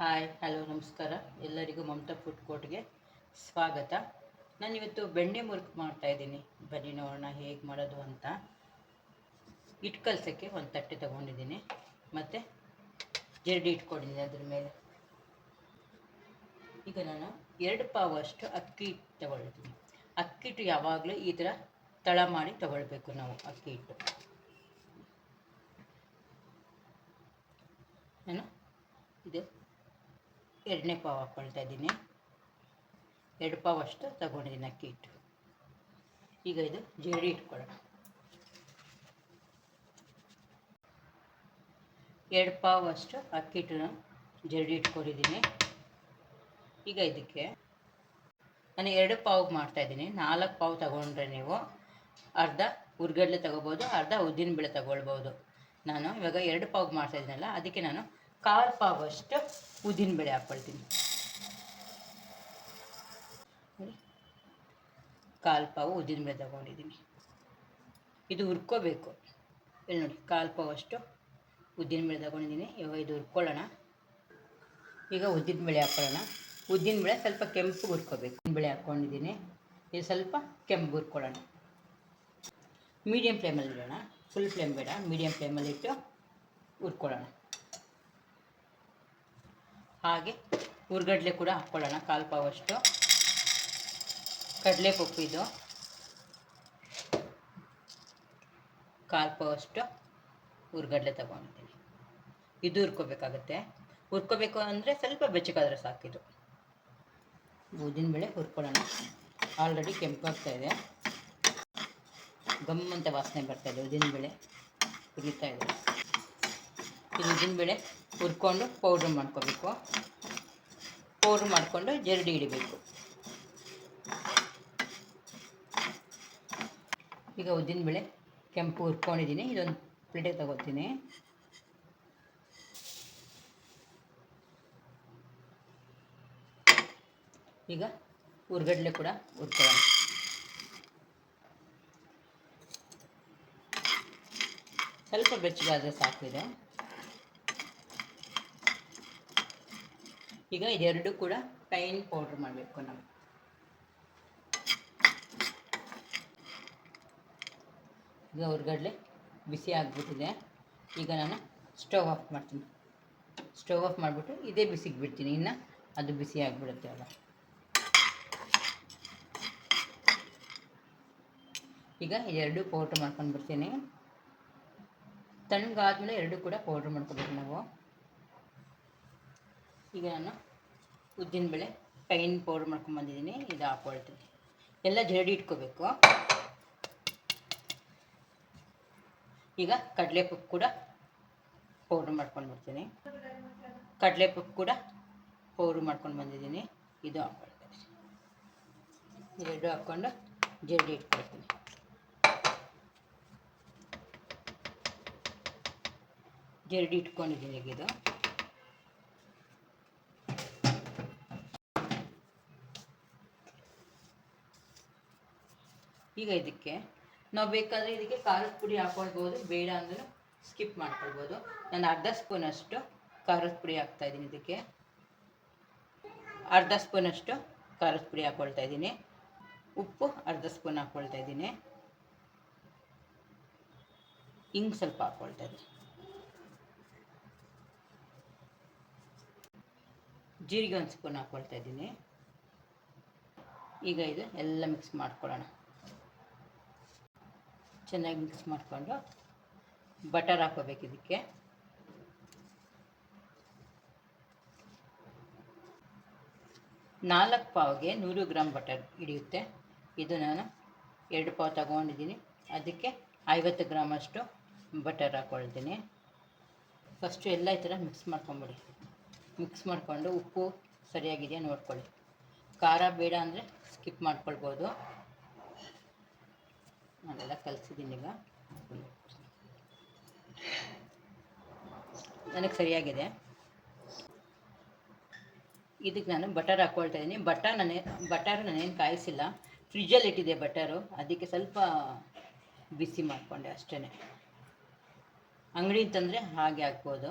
Hi, hello, ನಮಸ್ಕಾರ. ಎಲ್ಲರಿಗೂ Mamata food ಕೋರ್ಟ್ಗೆ ಸ್ವಾಗತ. ನಾನಿವತ್ತು ಬೆಣ್ಣೆ ಮುರುಕು ಮಾಡ್ತಾಯಿದ್ದೀನಿ ಬನ್ನಿ ನೋಡೋಣ ಹೇಗೆ ಮಾಡೋದು ಅಂತ. ಹಿಟ್ಟು ಕಲಸೋಕ್ಕೆ ಒಂದು ತಟ್ಟೆ ತೊಗೊಂಡಿದ್ದೀನಿ. ಮತ್ತು ಜರಡಿ ಇಟ್ಕೊಂಡಿದ್ದೀನಿ ಅದ್ರ ಮೇಲೆ. ಈಗ ನಾನು ಎರಡು ಪಾವಷ್ಟು ಅಕ್ಕಿ ಹಿಟ್ಟು ತೊಗೊಳ್ತೀನಿ. ಅಕ್ಕಿ ಹಿಟ್ಟು ಯಾವಾಗಲೂ ಈ ಥರ ತಳ ಮಾಡಿ ತಗೊಳ್ಬೇಕು ನಾವು, ಅಕ್ಕಿ ಹಿಟ್ಟು. ನಾನು ಇದು. ಎರಡನೇ ಪಾವ್ ಹಾಕ್ಕೊಳ್ತಾ ಇದ್ದೀನಿ. ಎರಡು ಪಾವ್ ಅಷ್ಟು ತಗೊಂಡಿದ್ದೀನಿ ಅಕ್ಕಿ ಹಿಟ್ಟು ಈಗ ಇದು ಜೇಡಿ ಇಟ್ಕೊಳ್ಳೋಣ. ಎರಡು ಪಾವ್ ಅಷ್ಟು ಅಕ್ಕಿ ಇಟ್ಟು ಜರಡಿ ಇಟ್ಕೊಂಡಿದ್ದೀನಿ. ಈಗ ಇದಕ್ಕೆ ನಾನು ಎರಡು ಪಾವು ಮಾಡ್ತಾಯಿದ್ದೀನಿ ನಾಲ್ಕು ಪಾವು ತಗೊಂಡ್ರೆ ನೀವು ಅರ್ಧ ಹುರ್ಗಡ್ಲೆ ತಗೋಬೋದು, ಅರ್ಧ ಉದ್ದಿನ ಬೆಳೆ ತಗೊಳ್ಬೋದು. ನಾನು ಇವಾಗ ಎರಡು ಪಾವು ಮಾಡ್ತಾಯಿದ್ದೀನಲ್ಲ ಅದಕ್ಕೆ ನಾನು ಕಾಲು ಪಾವಷ್ಟು ಉದ್ದಿನಬೇಳೆ ಹಾಕ್ಕೊಳ್ತೀನಿ ಕಾಲು ಪಾವು ಉದ್ದಿನಬೇಳೆ ತಗೊಂಡಿದ್ದೀನಿ. ಇದು ಹುರ್ಕೋಬೇಕು. ಇಲ್ಲಿ ನೋಡಿ ಕಾಲು ಪಾವಷ್ಟು ಉದ್ದಿನಬೇಳೆ ತಗೊಂಡಿದ್ದೀನಿ. ಇವಾಗ ಇದು ಹುರ್ಕೊಳ್ಳೋಣ. ಈಗ ಉದ್ದಿನಬೇಳೆ ಹಾಕ್ಕೊಳ್ಳೋಣ ಉದ್ದಿನಬೇಳೆ ಸ್ವಲ್ಪ ಕೆಂಪು ಹುರ್ಕೋಬೇಕು. ಬೇಳೆ ಹಾಕ್ಕೊಂಡಿದ್ದೀನಿ ಇದು ಸ್ವಲ್ಪ ಕೆಂಪು ಹುರ್ಕೊಳ್ಳೋಣ. ಮೀಡಿಯಮ್ ಫ್ಲೇಮಲ್ಲಿ ಇಡೋಣ. ಫುಲ್ ಫ್ಲೇಮ್ ಬೇಡ. ಮೀಡಿಯಮ್ ಫ್ಲೇಮಲ್ಲಿ ಇಟ್ಟು ಹುರ್ಕೊಳ್ಳೋಣ. ಹಾಗೆ ಹುರ್ಗಡ್ಲೆ ಕೂಡ ಹಾಕ್ಕೊಳ್ಳೋಣ, ಕಾಲು ಪಾವಷ್ಟು. ಕಡಲೆಪಪ್ಪು ಇದು. ಕಾಲು ಪಾವಷ್ಟು, ಹುರ್ಗಡ್ಲೆ ತಗೊಂಡಿದ್ದೀನಿ. ಇದು ಹುರ್ಕೋಬೇಕಾಗತ್ತೆ. ಹುರ್ಕೋಬೇಕು ಅಂದರೆ ಸ್ವಲ್ಪ ಬೆಚ್ಚಗಾದರೆ ಸಾಕಿದು ಉದ್ದಿನಬೇಳೆ ಹುರ್ಕೊಳ್ಳೋಣ. ಆಲ್ರೆಡಿ ಕೆಂಪಾಗ್ತಾ ಇದೆ. ಗಮ್ಮಂತ ವಾಸನೆ ಬರ್ತಾ ಇದೆ ಉದ್ದಿನಬೇಳೆ ಹುರಿತಾ ಇದೆ. ಉದಿನ ಉದ್ದಿನಬೇಳೆ ಹುರ್ಕೊಂಡು ಪೌಡ್ರ್ ಮಾಡ್ಕೋಬೇಕು. ಪೌಡ್ರ್ ಮಾಡಿಕೊಂಡು ಜರಡಿ ಇಡಬೇಕು. ಈಗ ಉದ್ದಿನಬೇಳೆ ಕೆಂಪು ಹುರ್ಕೊಂಡಿದ್ದೀನಿ. ಇದೊಂದು ಪ್ಲೇಟಿಗೆ ತಗೋತೀನಿ. ಈಗ ಹುರ್ಗಡ್ಲೆ ಕೂಡ ಹುರ್ಕೊಳ್ಳೋಣ. ಸ್ವಲ್ಪ ಬೆಚ್ಚಗಾದರೆ ಸಾಕಿದೆ ಈಗ ಇದೆರಡು ಕೂಡ ಪೈನ್ ಪೌಡ್ರ್ ಮಾಡಬೇಕು ನಾವು. ಈಗ ಹುರ್ಗಡ್ಲೆ ಬಿಸಿ ಆಗಿಬಿಟ್ಟಿದೆ. ಈಗ ನಾನು ಸ್ಟವ್ ಆಫ್ ಮಾಡ್ತೀನಿ. ಸ್ಟವ್ ಆಫ್ ಮಾಡಿಬಿಟ್ಟು ಇದೇ ಬಿಸಿಗೆ ಬಿಡ್ತೀನಿ. ಇನ್ನು ಅದು ಬಿಸಿ ಆಗಿಬಿಡುತ್ತೆ ಅಲ್ಲ ಈಗ ಎರಡು ಪೌಡ್ರ್ ಮಾಡ್ಕೊಂಡು ಬರ್ತೀನಿ ತಣ್ಣಗಾದ್ಮೇಲೆ ಎರಡು ಕೂಡ ಪೌಡ್ರ್ ಮಾಡ್ಕೊಬೇಕು ನಾವು. ಈಗ ನಾನು ಉದ್ದಿನಬೇಳೆ ಪೈನ್ ಪೌಡ್ರ್ ಮಾಡ್ಕೊಂಬಂದಿದ್ದೀನಿ ಇದು ಹಾಕ್ಕೊಳ್ತೀನಿ ಎಲ್ಲ ಜರಡಿ ಇಟ್ಕೋಬೇಕು. ಈಗ ಕಡಲೆಪಪ್ಪು ಕೂಡ ಪೌಡ್ರ್ ಮಾಡ್ಕೊಂಡು ಬರ್ತೀನಿ ಕಡಲೆಪಪ್ಪು ಕೂಡ ಪೌಡ್ರ್ ಮಾಡ್ಕೊಂಡು ಬಂದಿದ್ದೀನಿ, ಇದು ಹಾಕ್ಕೊಳ್ತೀನಿ ಎರಡು ಹಾಕ್ಕೊಂಡು ಜರಡಿ ಇಟ್ಕೊಳ್ತೀನಿ. ಜರಡಿ ಇಟ್ಕೊಂಡಿದ್ದೀನಿ ಈಗ ಇದು. ಈಗ ಇದಕ್ಕೆ ನಾವು ಬೇಕಾದರೆ ಇದಕ್ಕೆ ಖಾರದ ಪುಡಿ ಹಾಕೊಳ್ಬೋದು, ಬೇಡ ಅಂದರೂ ಸ್ಕಿಪ್ ಮಾಡ್ಕೊಳ್ಬೋದು. ನಾನು ಅರ್ಧ ಸ್ಪೂನಷ್ಟು ಖಾರದ ಪುಡಿ ಹಾಕ್ತಾಯಿದ್ದೀನಿ ಇದಕ್ಕೆ. ಅರ್ಧ ಸ್ಪೂನಷ್ಟು ಖಾರದ ಪುಡಿ ಹಾಕ್ಕೊಳ್ತಾ ಇದ್ದೀನಿ. ಉಪ್ಪು ಅರ್ಧ ಸ್ಪೂನ್ ಹಾಕ್ಕೊಳ್ತಾ ಇದ್ದೀನಿ. ಹಿಂಗೆ ಸ್ವಲ್ಪ ಹಾಕ್ಕೊಳ್ತಾ ಇದ್ದೀನಿ. ಜೀರಿಗೆ ಒಂದು ಸ್ಪೂನ್ ಹಾಕ್ಕೊಳ್ತಾ ಇದ್ದೀನಿ. ಈಗ ಇದು ಎಲ್ಲ ಮಿಕ್ಸ್ ಮಾಡ್ಕೊಳ್ಳೋಣ. ಚೆನ್ನಾಗಿ ಮಿಕ್ಸ್ ಮಾಡಿಕೊಂಡು ಬಟರ್ ಹಾಕೋಬೇಕು ಇದಕ್ಕೆ. ನಾಲ್ಕು ಪಾವ್ಗೆ ನೂರು ಗ್ರಾಮ್ ಬಟರ್ ಹಿಡಿಯುತ್ತೆ. ಇದು ನಾನು ಎರಡು ಪಾವ್ ತಗೊಂಡಿದ್ದೀನಿ. ಅದಕ್ಕೆ ಐವತ್ತು ಗ್ರಾಮಷ್ಟು ಬಟರ್ ಹಾಕ್ಕೊಳ್ತೀನಿ ಫಸ್ಟು ಎಲ್ಲ ಈ ಥರ ಮಿಕ್ಸ್ ಮಾಡ್ಕೊಂಬಿಡಿ. ಮಿಕ್ಸ್ ಮಾಡಿಕೊಂಡು ಉಪ್ಪು ಸರಿಯಾಗಿದೆಯಾ ನೋಡ್ಕೊಳ್ಳಿ. ಖಾರ ಬೇಡ ಅಂದರೆ ಸ್ಕಿಪ್ ಮಾಡ್ಕೊಳ್ಬೋದು. ನಾನೆಲ್ಲ ಕಲಿಸಿದ್ದೀನಿ ಈಗ. ನನಗೆ ಸರಿಯಾಗಿದೆ. ಇದಕ್ಕೆ ನಾನು ಬಟರ್ ಹಾಕ್ಕೊಳ್ತಾ ಇದ್ದೀನಿ. ಬಟರ್ ನಾನೇ, ಬಟರ್ ನಾನೇನು ಕಾಯಿಸಿಲ್ಲ. ಫ್ರಿಜ್ಜಲ್ಲಿ ಇಟ್ಟಿದೆ ಬಟರು. ಅದಕ್ಕೆ ಸ್ವಲ್ಪ ಬಿಸಿ ಮಾಡಿಕೊಂಡೆ ಅಷ್ಟೇ ಅಂಗಡಿ ತಂದರೆ ಹಾಗೆ ಹಾಕ್ಬೋದು.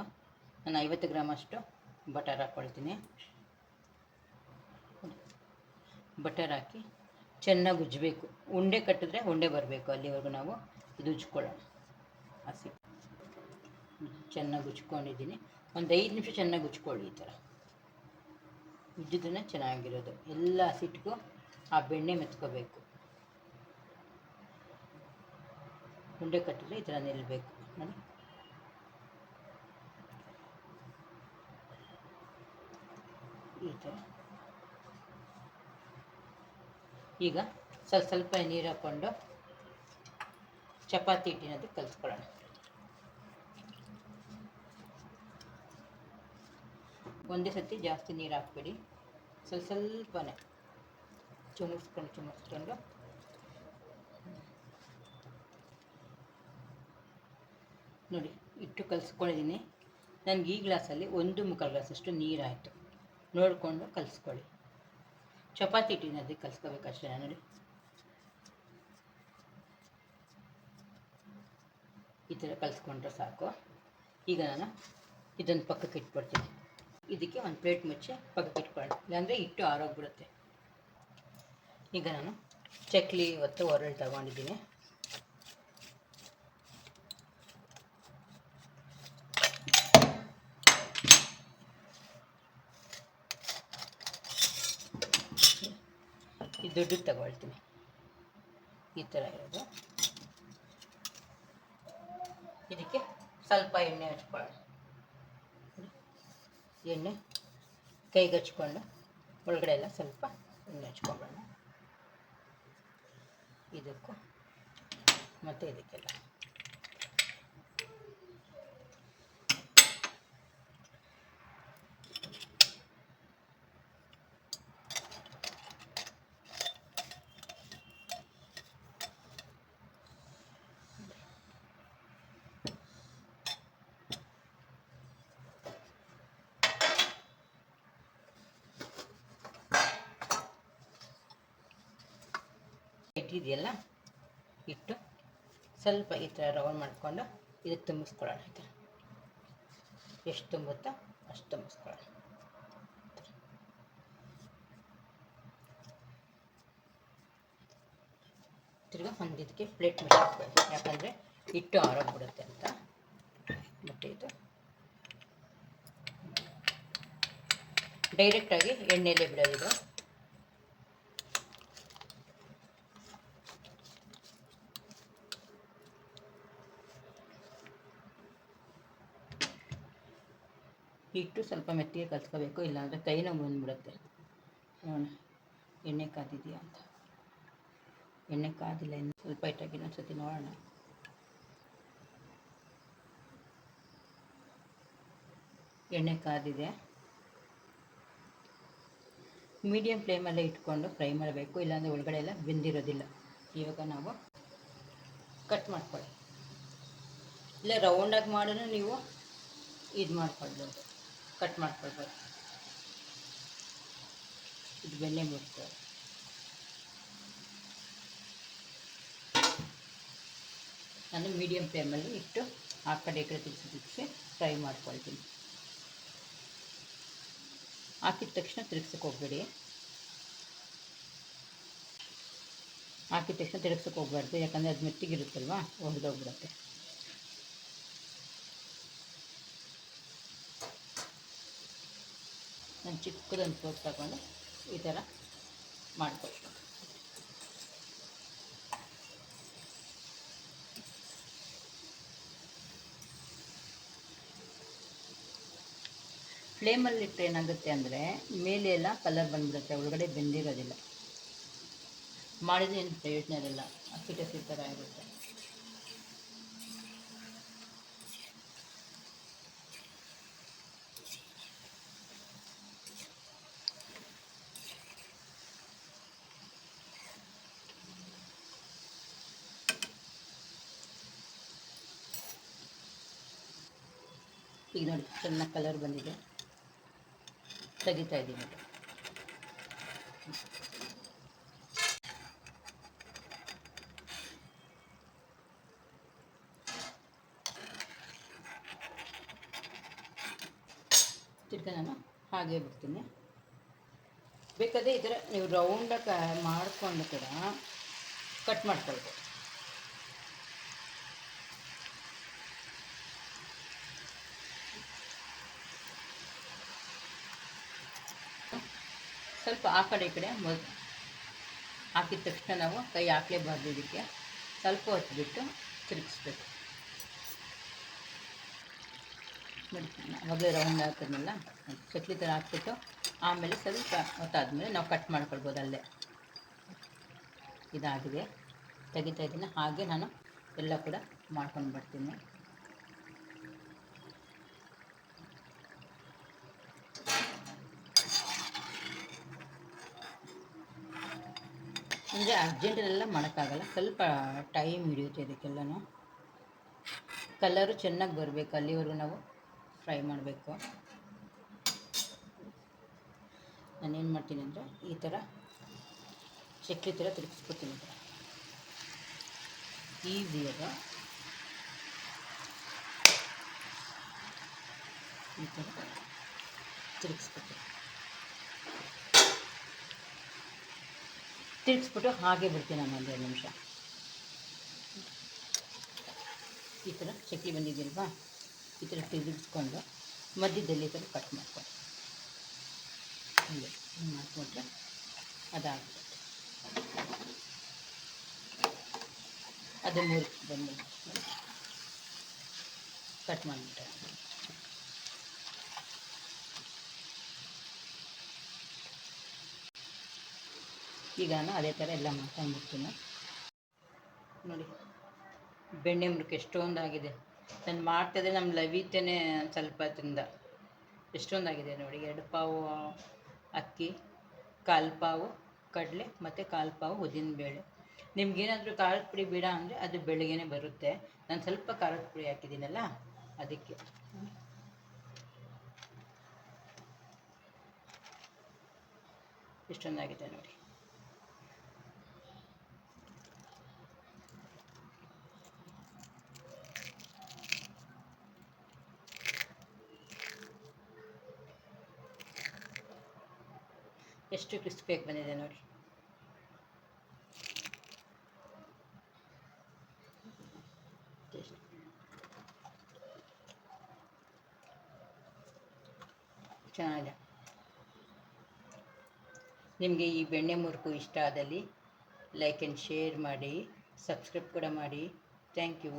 ನಾನು ಐವತ್ತು ಗ್ರಾಮ್ ಅಷ್ಟು ಬಟರ್ ಹಾಕ್ಕೊಳ್ತೀನಿ ಬಟರ್ ಹಾಕಿ ಚೆನ್ನಾಗಿ ಉಜ್ಜಬೇಕು. ಉಂಡೆ ಕಟ್ಟಿದ್ರೆ ಉಂಡೆ ಬರಬೇಕು, ಅಲ್ಲಿವರೆಗೂ ನಾವು ಇದು ಉಜ್ಕೊಳ್ಳೋಣ ಹಸಿ. ಚೆನ್ನಾಗಿ ಉಜ್ಕೊಂಡಿದ್ದೀನಿ. ಒಂದು ಐದು ನಿಮಿಷ ಚೆನ್ನಾಗಿ ಉಜ್ಕೊಳ್ಳಿ ಈ ಥರ ಉಜ್ಜಿದ್ರೆ ಚೆನ್ನಾಗಿರೋದು. ಎಲ್ಲ ಹಸಿಟ್ಟಿಗೂ ಆ ಬೆಣ್ಣೆ ಮೆತ್ಕೋಬೇಕು. ಉಂಡೆ ಕಟ್ಟಿದ್ರೆ ಈ ಥರ ನಿಲ್ಲಬೇಕು ನೋಡಿ. ಈ ಥರ ಈಗ ಸ್ವಲ್ಪ ಸ್ವಲ್ಪ ನೀರು ಹಾಕ್ಕೊಂಡು ಚಪಾತಿ ಹಿಟ್ಟಿನದು ಕಲಿಸ್ಕೊಳ್ಳೋಣ. ಒಂದೇ ಸತಿ ಜಾಸ್ತಿ ನೀರು ಹಾಕ್ಬೇಡಿ. ಸ್ವಲ್ಪ ಸ್ವಲ್ಪನೇ ಚುಮುಕ್ಸ್ಕೊಂಡು ಚುಮುಕ್ಸ್ಕೊಂಡು ನೋಡಿ ಇಟ್ಟು ಕಲಿಸ್ಕೊಂಡಿದ್ದೀನಿ. ನನಗೆ ಈ ಗ್ಲಾಸಲ್ಲಿ ಒಂದು ಮುಕ್ಕಾಲು ಗ್ಲಾಸಷ್ಟು ನೀರಾಯಿತು. ನೋಡಿಕೊಂಡು ಕಲಿಸ್ಕೊಳ್ಳಿ. ಚಪಾತಿ ಹಿಟ್ಟಿನದ್ದು ಕಲಿಸ್ಕೋಬೇಕಷ್ಟೇ ನೋಡಿ ಈ ಥರ ಕಲಿಸ್ಕೊಂಡ್ರೆ ಸಾಕು. ಈಗ ನಾನು ಇದನ್ನು ಪಕ್ಕಕ್ಕೆ ಇಟ್ಬಿಡ್ತೀನಿ. ಇದಕ್ಕೆ ಒಂದು ಪ್ಲೇಟ್ ಮುಚ್ಚಿ ಪಕ್ಕಕ್ಕೆ ಇಟ್ಕೊಳ್ಳೋಣ ಇಲ್ಲಾಂದರೆ ಹಿಟ್ಟು ಆರೋಗ್ಬಿಡುತ್ತೆ. ಈಗ ನಾನು ಚಕ್ಲಿ ಇವತ್ತು ಒರಳು ತಗೊಂಡಿದ್ದೀನಿ. ಈ ದೊಡ್ಡದು ತಗೊಳ್ತೀನಿ. ಈ ಥರ ಇರೋದು. ಇದಕ್ಕೆ ಸ್ವಲ್ಪ ಎಣ್ಣೆ ಹಚ್ಕೊಳ್ಳೋಣ. ಎಣ್ಣೆ ಕೈಗೆ ಹಚ್ಕೊಂಡು ಒಳಗಡೆ ಎಲ್ಲ ಸ್ವಲ್ಪ ಎಣ್ಣೆ ಹಚ್ಕೊಂಬೋಣ ಇದಕ್ಕೂ ಮತ್ತು ಇದಕ್ಕೆಲ್ಲ. ಇಟ್ಟಿದೆಯಲ್ಲ ಇಟ್ಟು ಸ್ವಲ್ಪ ಈ ಥರ ರೌಂಡ್ ಮಾಡಿಕೊಂಡು ಇದಕ್ಕೆ ತುಂಬಿಸ್ಕೊಳ್ಳೋಣ ಈ ಎಷ್ಟು ತುಂಬುತ್ತೋ ಅಷ್ಟು ತುಂಬಿಸ್ಕೊಳ್ಳೋಣ. ತಿರ್ಗಿ ಒಂದು ಇದಕ್ಕೆ ಪ್ಲೇಟ್ ಹಾಕ್ಬೇಕು. ಯಾಕಂದರೆ ಹಿಟ್ಟು ಆರೋಗ್ಬಿಡುತ್ತೆ ಅಂತ. ಇದು ಡೈರೆಕ್ಟಾಗಿ ಎಣ್ಣೆಯಲ್ಲೇ ಬಿಡೋದಿದು. ಹಿಟ್ಟು ಸ್ವಲ್ಪ ಮೆತ್ತಿಗೆ ಕಲ್ಸ್ಕೋಬೇಕು ಇಲ್ಲಾಂದರೆ ಕೈ ನೋವು ಬಂದ್ಬಿಡುತ್ತೆ. ನೋಡೋಣ, ಎಣ್ಣೆ ಕಾದಿದೆಯಾ ಅಂತ. ಎಣ್ಣೆ ಕಾದಿಲ್ಲ ಇನ್ನು, ಸ್ವಲ್ಪ ಇಟ್ಟಾಗಿ ಇನ್ನೊಂದು ಸತಿ ನೋಡೋಣ. ಎಣ್ಣೆ ಕಾದಿದೆ. ಮೀಡಿಯಮ್ ಫ್ಲೇಮಲ್ಲೇ ಇಟ್ಕೊಂಡು ಫ್ರೈ ಮಾಡಬೇಕು, ಇಲ್ಲಾಂದರೆ ಒಳಗಡೆ ಎಲ್ಲ ಬೆಂದಿರೋದಿಲ್ಲ. ಇವಾಗ ನಾವು ಕಟ್ ಮಾಡ್ಕೊಳ್ಳಿ. ಇಲ್ಲ ರೌಂಡಾಗಿ ಮಾಡೋಣ ನೀವು ಇದು ಮಾಡ್ಕೊಳ್ಬೋದು. ಕಟ್ ಮಾಡ್ಕೊಳ್ಬೇಕು ಇದು ಬೆಣ್ಣೆ ಮುಟ್ಟು ನಾನು ಮೀಡಿಯಮ್ ಫ್ಲೇಮಲ್ಲಿ ಇಟ್ಟು ಆ ಕಡೆ ಈ ಕಡೆ ತಿರುಗಿಸಿ ತಿರುಗಿಸಿ ಫ್ರೈ ಮಾಡ್ಕೊಳ್ತೀನಿ. ಹಾಕಿದ ತಕ್ಷಣ ತಿರುಗ್ಸಕ್ಕೆ ಹೋಗ್ಬೇಡಿ. ಹಾಕಿದ ತಕ್ಷಣ ತಿರುಗ್ಸಕ್ಕೆ ಹೋಗ್ಬಾರ್ದು, ಯಾಕಂದರೆ ಅದು ಮೆತ್ತಿಗಿರುತ್ತಲ್ವ ಹೊಡೆದೋಗ್ಬಿಡುತ್ತೆ ನಾನು ಚಿಕ್ಕದೊಂದು ಸೋಪ್ ತಗೊಂಡು ಈ ಥರ ಮಾಡಿಕೊಡ್ತೀನಿ ಫ್ಲೇಮಲ್ಲಿ ಇಟ್ಟರೆ ಏನಾಗುತ್ತೆ ಅಂದರೆ ಮೇಲೆ ಎಲ್ಲ ಕಲರ್ ಬಂದ್ಬಿಡುತ್ತೆ, ಒಳಗಡೆ ಬೆಂದಿರೋದಿಲ್ಲ. ಮಾಡಿದ್ರೆ ಏನು ಪ್ರಯೋಜನ ಇರಲ್ಲ. ಹಸಿ ಥರ ಇರುತ್ತೆ. ಈಗ ನೋಡಿ ಚೆನ್ನಾಗಿ ಕಲರ್ ಬಂದಿದೆ. ತೆಗಿತಾ ಇದ್ದೀನಿ. ತಿರ್ಗ ನಾನು ಹಾಗೆ ಬಿಡ್ತೀನಿ. ಬೇಕಾದರೆ ಈ ಥರ ನೀವು ರೌಂಡಾಗಿ ಮಾಡಿಕೊಂಡು ಕೂಡ ಕಟ್ ಮಾಡ್ಕೊಳ್ಬೋದು. ಸ್ವಲ್ಪ ಆ ಕಡೆ ಈ ಕಡೆ ಮೊದ್ ಹಾಕಿದ ತಕ್ಷಣ ನಾವು ಕೈ ಹಾಕಲೇಬಾರ್ದು ಇದಕ್ಕೆ ಸ್ವಲ್ಪ ಹೊತ್ತು ಬಿಟ್ಟು ತಿರುಗಿಸ್ಬೇಕು. ಅವಾಗಲೇ ರೌಂಡ್ ಹಾಕಿದ್ನಲ್ಲ ಚಕ್ಲಿ ಥರ ಹಾಕ್ಬಿಟ್ಟು ಆಮೇಲೆ ಸ್ವಲ್ಪ ಹೊತ್ತಾದ್ಮೇಲೆ ನಾವು ಕಟ್ ಮಾಡ್ಕೊಳ್ಬೋದು ಅಲ್ಲೇ. ಇದಾಗಿದೆ. ತೆಗಿತಾ ಇದ್ದೀನಿ. ಹಾಗೆ ನಾನು ಎಲ್ಲ ಕೂಡ ಮಾಡ್ಕೊಂಡು ಬರ್ತೀನಿ. ಅಂದರೆ ಅರ್ಜೆಂಟಲ್ಲೆಲ್ಲ ಮಾಡೋಕ್ಕಾಗಲ್ಲ. ಸ್ವಲ್ಪ ಟೈಮ್ ಹಿಡಿಯುತ್ತೆ ಇದಕ್ಕೆಲ್ಲನೂ. ಕಲರು ಚೆನ್ನಾಗಿ ಬರಬೇಕು, ಅಲ್ಲಿವರೆಗೂ ನಾವು ಫ್ರೈ ಮಾಡಬೇಕು. ನಾನೇನು ಮಾಡ್ತೀನಿ ಅಂದರೆ ಈ ಥರ ಚಕ್ಲಿ ಥರ ತಿರುಗಿಸ್ಕೊಡ್ತೀನಿ ಈಸಿ ಈಸಿಯಾಗ ಈ ಥರ ತಿರುಗಿಸ್ಕೊತೀನಿ ತಿರುಗಿಸ್ಬಿಟ್ಟು ಹಾಗೆ ಬಿಡ್ತೀನಿ ನಾನು ಒಂದೆರಡು ನಿಮಿಷ. ಈ ಥರ ಚಕ್ಲಿ ಬಂದಿದೆಯಲ್ವಾ ಈ ಥರ ತಿರುಗಿಸ್ಕೊಂಡು ಮಧ್ಯದಲ್ಲಿ ಈ ಥರ ಕಟ್ ಮಾಡ್ಕೊಂಡು ಹೀಗೆ ಮಾಡಿಕೊಂಡ್ರೆ ಅದಾಗುತ್ತೆ ಅದು ಮೂರು ಬಂದು ಕಟ್ ಮಾಡಿಬಿಟ್ಟೆ ಈಗ ನಾನು ಅದೇ ಥರ ಎಲ್ಲ ಮಾಡ್ಕೊಂಡ್ಬಿಡ್ತೀನಿ. ನೋಡಿ, ಬೆಣ್ಣೆ ಮುರುಕ ಎಷ್ಟೊಂದಾಗಿದೆ. ನಾನು ಮಾಡ್ತಾಯಿದ್ರೆ ನಮ್ಮ ಲವಿತೇನೆ ಸ್ವಲ್ಪ ತಿಂದ. ಎಷ್ಟೊಂದಾಗಿದೆ ನೋಡಿ, ಎರಡು ಪಾವು ಅಕ್ಕಿ, ಕಾಲು ಪಾವು ಕಡಲೆ ಮತ್ತು ಕಾಲು ಪಾವು ಉದ್ದಿನಬೇಳೆ. ನಿಮ್ಗೇನಾದರೂ ಖಾರದ ಪುಡಿ ಬೇಡ ಅಂದರೆ ಅದು ಬೆಳಗ್ಗೆನೆ ಬರುತ್ತೆ. ನಾನು ಸ್ವಲ್ಪ ಖಾರದ ಪುಡಿ ಹಾಕಿದ್ದೀನಲ್ಲ, ಅದಕ್ಕೆ. ಎಷ್ಟೊಂದಾಗಿದೆ ನೋಡಿ. ಎಷ್ಟು ಕ್ರಿಸ್ಪಿಯಾಗಿ ಬಂದಿದೆ ನೋಡಿ ಚೆನ್ನಾಗಿದೆ. ನಿಮಗೆ ಈ ಬೆಣ್ಣೆ ಮುರುಕು ಇಷ್ಟ ಆದಲ್ಲಿ ಲೈಕ್ ಆ್ಯಂಡ್ ಶೇರ್ ಮಾಡಿ ಸಬ್ಸ್ಕ್ರೈಬ್ ಕೂಡ ಮಾಡಿ. Thank you